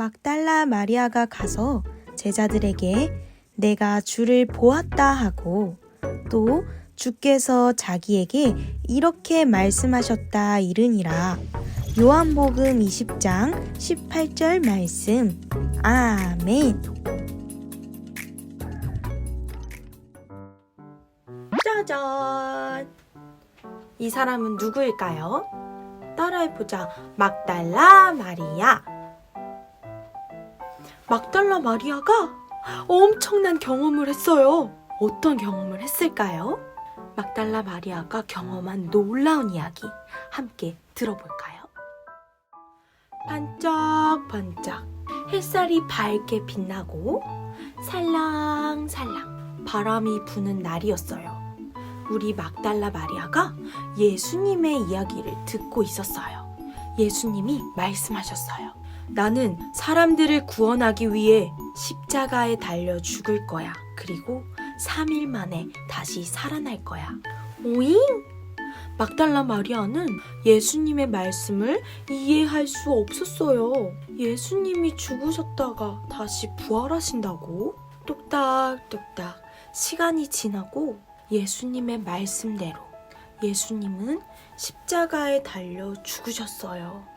막달라 마리아가 가서 제자들에게 내가 주를 보았다 하고 또 주께서 자기에게 이렇게 말씀하셨다 이르니라. 요한복음 20장 18절 말씀. 아멘. 짜잔. 이 사람은 누구일까요? 따라해보자. 막달라 마리아. 막달라 마리아가 엄청난 경험을 했어요. 어떤 경험을 했을까요? 막달라 마리아가 경험한 놀라운 이야기 함께 들어볼까요? 반짝반짝 햇살이 밝게 빛나고 살랑살랑 바람이 부는 날이었어요. 우리 막달라 마리아가 예수님의 이야기를 듣고 있었어요. 예수님이 말씀하셨어요. 나는 사람들을 구원하기 위해 십자가에 달려 죽을 거야. 그리고 3일 만에 다시 살아날 거야. 오잉? 막달라 마리아는 예수님의 말씀을 이해할 수 없었어요. 예수님이 죽으셨다가 다시 부활하신다고? 뚝딱뚝딱 시간이 지나고 예수님의 말씀대로 예수님은 십자가에 달려 죽으셨어요.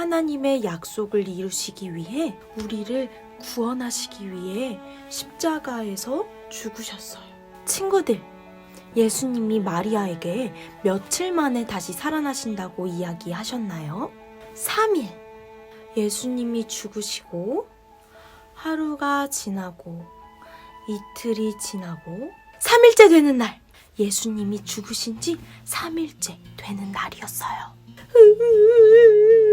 하나님의 약속을 이루시기 위해 우리를 구원하시기 위해 십자가에서 죽으셨어요. 친구들, 예수님이 마리아에게 며칠 만에 다시 살아나신다고 이야기하셨나요? 3일. 예수님이 죽으시고 하루가 지나고 이틀이 지나고 3일째 되는 날. 예수님이 죽으신 지 3일째 되는 날이었어요.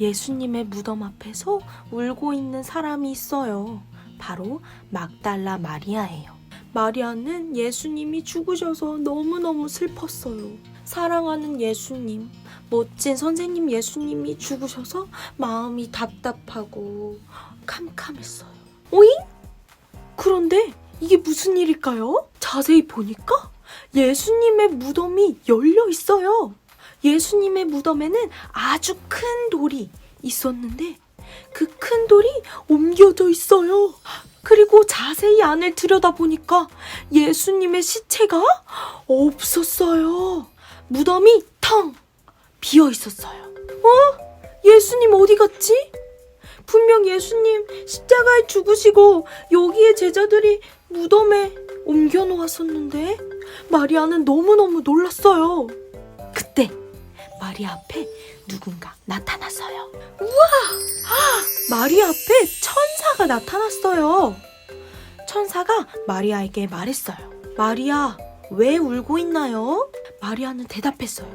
예수님의 무덤 앞에서 울고 있는 사람이 있어요. 바로 막달라 마리아예요. 마리아는 예수님이 죽으셔서 너무너무 슬펐어요. 사랑하는 예수님, 멋진 선생님 예수님이 죽으셔서 마음이 답답하고 캄캄했어요. 오잉? 그런데 이게 무슨 일일까요? 자세히 보니까 예수님의 무덤이 열려 있어요. 예수님의 무덤에는 아주 큰 돌이 있었는데 그 큰 돌이 옮겨져 있어요. 그리고 자세히 안을 들여다보니까 예수님의 시체가 없었어요. 무덤이 텅 비어 있었어요. 어? 예수님 어디 갔지? 분명 예수님 십자가에 죽으시고 여기에 제자들이 무덤에 옮겨 놓았었는데 마리아는 너무너무 놀랐어요. 그때 마리아 앞에 누군가 나타났어요. 우와! 마리아 앞에 천사가 나타났어요. 천사가 마리아에게 말했어요. 마리아, 왜 울고 있나요? 마리아는 대답했어요.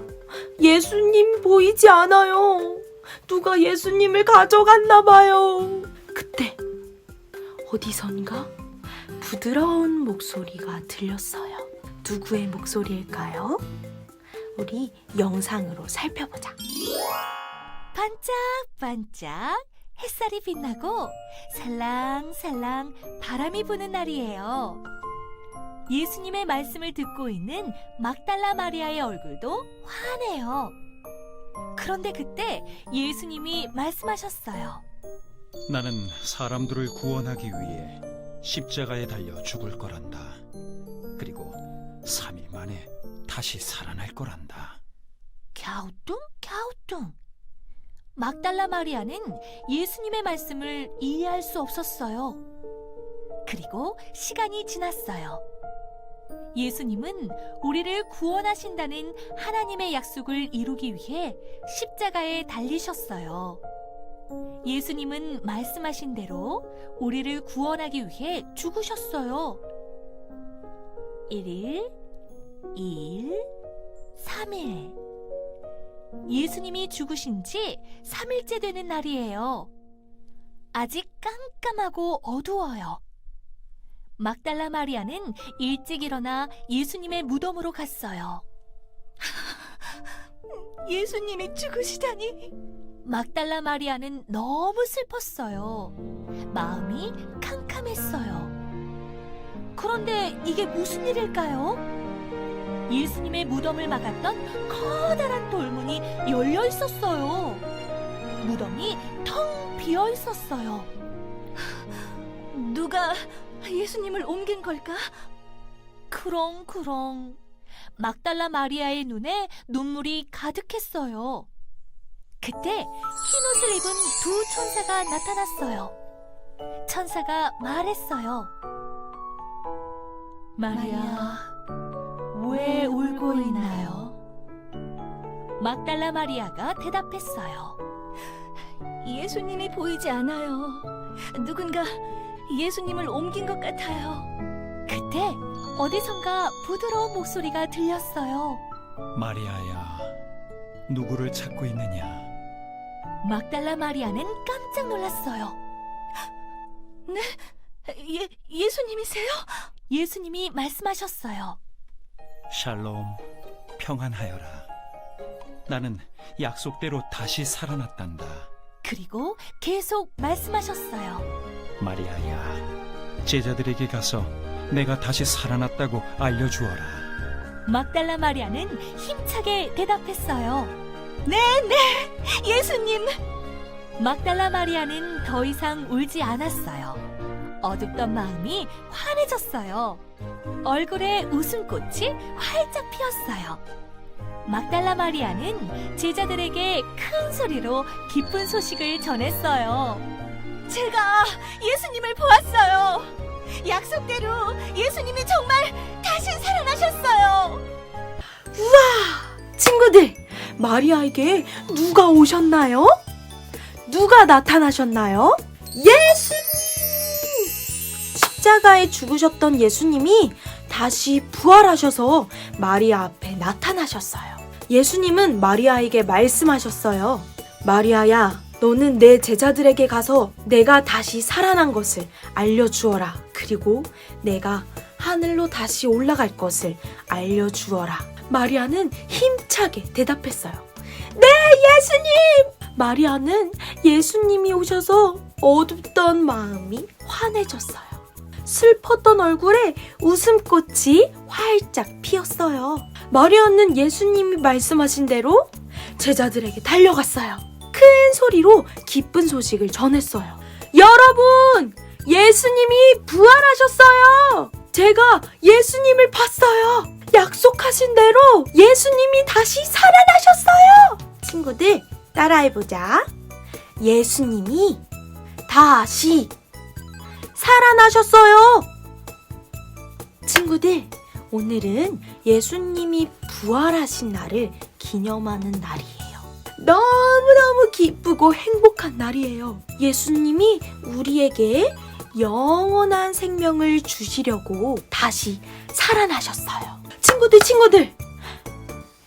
예수님 보이지 않아요. 누가 예수님을 가져갔나 봐요. 그때 어디선가 부드러운 목소리가 들렸어요. 누구의 목소리일까요? 우리 영상으로 살펴보자. 반짝반짝 햇살이 빛나고 살랑살랑 바람이 부는 날이에요. 예수님의 말씀을 듣고 있는 막달라 마리아의 얼굴도 환해요. 그런데 그때 예수님이 말씀하셨어요. 나는 사람들을 구원하기 위해 십자가에 달려 죽을 거란다. 그리고 3일 만에 다시 살아날 거란다. 갸우뚱 갸우뚱. 막달라 마리아는 예수님의 말씀을 이해할 수 없었어요. 그리고 시간이 지났어요. 예수님은 우리를 구원하신다는 하나님의 약속을 이루기 위해 십자가에 달리셨어요. 예수님은 말씀하신 대로 우리를 구원하기 위해 죽으셨어요. 1일, 2 일, 3일. 예수님이 죽으신 지 3일째 되는 날이에요. 아직 깜깜하고 어두워요. 막달라 마리아는 일찍 일어나 예수님의 무덤으로 갔어요. 예수님이 죽으시다니. 막달라 마리아는 너무 슬펐어요. 마음이 캄캄했어요. 그런데 이게 무슨 일일까요? 예수님의 무덤을 막았던 커다란 돌문이 열려 있었어요. 무덤이 텅 비어 있었어요. 누가 예수님을 옮긴 걸까? 그렁그렁. 막달라 마리아의 눈에 눈물이 가득했어요. 그때 흰 옷을 입은 두 천사가 나타났어요. 천사가 말했어요. 마리아, 왜 울고 있나요? 막달라 마리아가 대답했어요. 예수님이 보이지 않아요. 누군가 예수님을 옮긴 것 같아요. 그때 어디선가 부드러운 목소리가 들렸어요. 마리아야, 누구를 찾고 있느냐? 막달라 마리아는 깜짝 놀랐어요. 예, 예수님이세요? 예수님이 말씀하셨어요. 샬롬, 평안하여라. 나는 약속대로 다시 살아났단다. 그리고 계속 말씀하셨어요. 마리아야, 제자들에게 가서 내가 다시 살아났다고 알려주어라. 막달라 마리아는 힘차게 대답했어요. 예수님! 막달라 마리아는 더 이상 울지 않았어요. 어둡던 마음이 환해졌어요. 얼굴에 웃음꽃이 활짝 피었어요. 막달라 마리아는 제자들에게 큰 소리로 기쁜 소식을 전했어요. 제가 예수님을 보았어요. 약속대로 예수님이 정말 다시 살아나셨어요. 친구들, 마리아에게 누가 오셨나요? 누가 나타나셨나요? 예수님! 십자가에 죽으셨던 예수님이 다시 부활하셔서 마리아 앞에 나타나셨어요. 예수님은 마리아에게 말씀하셨어요. 마리아야, 너는 내 제자들에게 가서 내가 다시 살아난 것을 알려주어라. 그리고 내가 하늘로 다시 올라갈 것을 알려주어라. 마리아는 힘차게 대답했어요. 네, 예수님! 마리아는 예수님이 오셔서 어둡던 마음이 환해졌어요. 슬펐던 얼굴에 웃음꽃이 활짝 피었어요. 마리아는 예수님이 말씀하신 대로 제자들에게 달려갔어요. 큰 소리로 기쁜 소식을 전했어요. 여러분! 예수님이 부활하셨어요! 제가 예수님을 봤어요! 약속하신 대로 예수님이 다시 살아나셨어요! 친구들, 따라해보자. 예수님이 다시 살아나셨어요! 친구들, 오늘은 예수님이 부활하신 날을 기념하는 날이에요. 너무너무 기쁘고 행복한 날이에요. 예수님이 우리에게 영원한 생명을 주시려고 다시 살아나셨어요. 친구들, 친구들!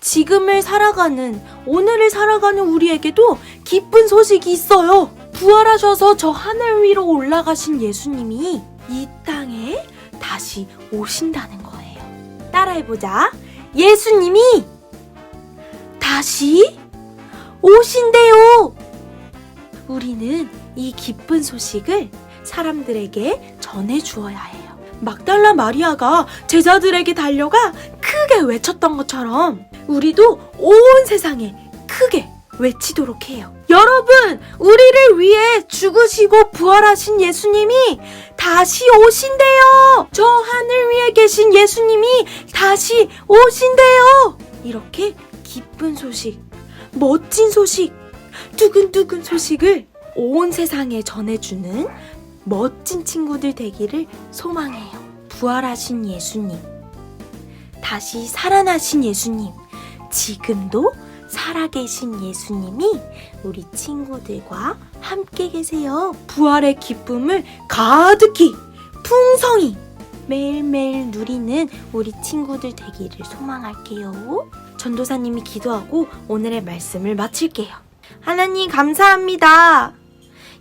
지금을 살아가는, 오늘을 살아가는 우리에게도 기쁜 소식이 있어요. 부활하셔서 저 하늘 위로 올라가신 예수님이 이 땅에 다시 오신다는 거예요. 따라해보자. 예수님이 다시 오신대요. 우리는 이 기쁜 소식을 사람들에게 전해 주어야 해요. 막달라 마리아가 제자들에게 달려가 크게 외쳤던 것처럼 우리도 온 세상에 크게 외치도록 해요. 여러분, 우리를 위해 죽으시고 부활하신 예수님이 다시 오신대요. 저 하늘 위에 계신 예수님이 다시 오신대요. 이렇게 기쁜 소식, 멋진 소식, 두근두근 소식을 온 세상에 전해주는 멋진 친구들 되기를 소망해요. 부활하신 예수님, 다시 살아나신 예수님, 지금도 살아계신 예수님이 우리 친구들과 함께 계세요. 부활의 기쁨을 가득히, 풍성히 매일매일 누리는 우리 친구들 되기를 소망할게요. 전도사님이 기도하고 오늘의 말씀을 마칠게요. 하나님 감사합니다.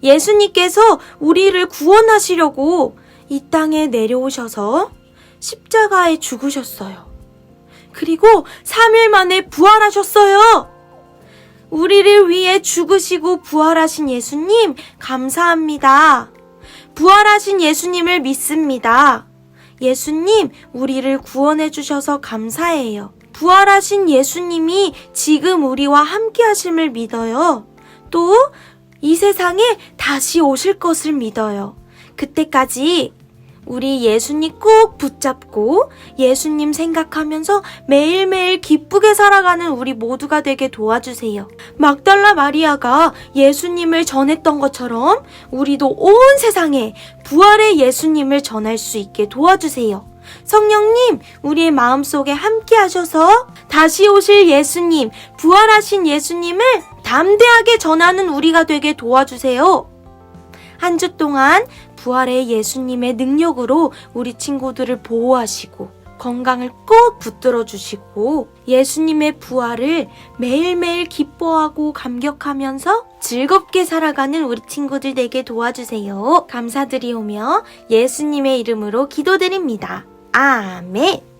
예수님께서 우리를 구원하시려고 이 땅에 내려오셔서 십자가에 죽으셨어요. 그리고 3일 만에 부활하셨어요. 우리를 위해 죽으시고 부활하신 예수님 감사합니다. 부활하신 예수님을 믿습니다. 예수님, 우리를 구원해 주셔서 감사해요. 부활하신 예수님이 지금 우리와 함께 하심을 믿어요. 또 이 세상에 다시 오실 것을 믿어요. 그때까지 우리 예수님 꼭 붙잡고 예수님 생각하면서 매일매일 기쁘게 살아가는 우리 모두가 되게 도와주세요. 막달라 마리아가 예수님을 전했던 것처럼 우리도 온 세상에 부활의 예수님을 전할 수 있게 도와주세요. 성령님, 우리의 마음속에 함께 하셔서 다시 오실 예수님, 부활하신 예수님을 담대하게 전하는 우리가 되게 도와주세요. 한 주 동안 부활의 예수님의 능력으로 우리 친구들을 보호하시고 건강을 꼭 붙들어 주시고 예수님의 부활을 매일매일 기뻐하고 감격하면서 즐겁게 살아가는 우리 친구들 되게 도와주세요. 감사드리오며 예수님의 이름으로 기도드립니다. 아멘.